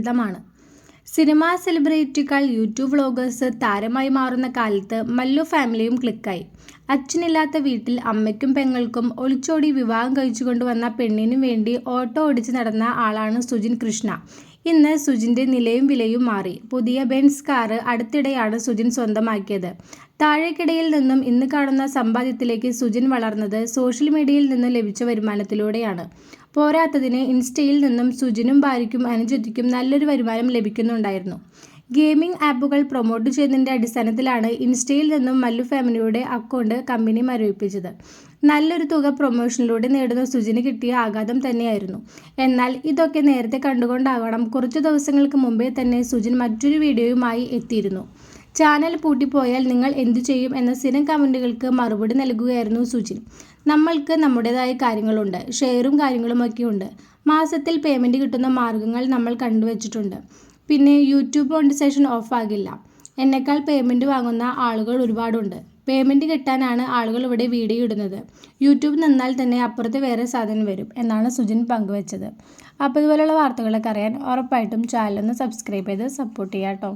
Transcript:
ഇതമാണ് cinema സെലിബ്രിറ്റികൾ YouTube vloggers താരമായി മാറുന്ന കാലത്ത് മല്ലു ഫാമിലിയും ക്ലിക്കായി. അച്ഛനില്ലാത്ത വീട്ടിൽ അമ്മയ്ക്കും പെങ്ങൾക്കും ഒളിച്ചോടി വിവാഹം കഴിച്ചുകൊണ്ടുവന്ന പെണ്ണിനും വേണ്ടി ഓട്ടോ ഓടിച്ച് നടന്ന ആളാണ് സുജിൻ കൃഷ്ണ. ഇന്ന് സുജിന്റെ നിലയും വിലയും മാറി. പുതിയ ബെൻസ് കാറ് അടുത്തിടെയാണ് സുജിൻ സ്വന്തമാക്കിയത്. താഴേക്കിടയിൽ നിന്നും ഇന്ന് കാണുന്ന സമ്പാദ്യത്തിലേക്ക് സുജിൻ വളർന്നത് സോഷ്യൽ മീഡിയയിൽ നിന്നും ലഭിച്ച വരുമാനത്തിലൂടെയാണ്. പോരാത്തതിന് ഇൻസ്റ്റയിൽ നിന്നും സുജിനും ഭാര്യയ്ക്കും അനുജത്തിക്കും നല്ലൊരു വരുമാനം ലഭിക്കുന്നുണ്ടായിരുന്നു. ഗെയിമിംഗ് ആപ്പുകൾ പ്രൊമോട്ട് ചെയ്തതിന്റെ അടിസ്ഥാനത്തിലാണ് ഇൻസ്റ്റയിൽ നിന്നും മല്ലു ഫാമിലിയുടെ അക്കൗണ്ട് കമ്പനി മരവിപ്പിച്ചത്. നല്ലൊരു തുക പ്രൊമോഷനിലൂടെ നേടുന്ന സുജിന് കിട്ടിയ ആഘാതം തന്നെയായിരുന്നു. എന്നാൽ ഇതൊക്കെ നേരത്തെ കണ്ടുകൊണ്ടാകണം. കുറച്ചു ദിവസങ്ങൾക്ക് മുമ്പേ തന്നെ സുജിൻ മറ്റൊരു വീഡിയോയുമായി എത്തിയിരുന്നു. ചാനൽ പൂട്ടിപ്പോയാൽ നിങ്ങൾ എന്തു ചെയ്യും എന്ന സ്ഥിരം കമന്റുകൾക്ക് മറുപടി നൽകുകയായിരുന്നു സുജിൻ. നമ്മൾക്ക് നമ്മുടേതായ കാര്യങ്ങളുണ്ട്. ഷെയറും കാര്യങ്ങളുമൊക്കെയുണ്ട്. മാസത്തിൽ പേയ്മെന്റ് കിട്ടുന്ന മാർഗങ്ങൾ നമ്മൾ കണ്ടുവച്ചിട്ടുണ്ട്. പിന്നെ യൂട്യൂബ് മോണിറ്റൈസേഷൻ ഓഫാകില്ല എന്നെക്കാൾ പേയ്മെന്റ് വാങ്ങുന്ന ആളുകൾ ഒരുപാടുണ്ട്. പേയ്മെന്റ് കിട്ടാനാണ് ആളുകൾ ഇവിടെ വീഡിയോ ഇടുന്നത്. യൂട്യൂബ് നിന്നാൽ തന്നെ അപ്പുറത്ത് വേറെ സാധനം വരും എന്നാണ് സുജിൻ പങ്കുവച്ചത്. അപ്പോൾ ഇതുപോലെയുള്ള വാർത്തകളൊക്കെ അറിയാൻ ഉറപ്പായിട്ടും ചാനലൊന്ന് സബ്സ്ക്രൈബ് ചെയ്ത് സപ്പോർട്ട് ചെയ്യാം കേട്ടോ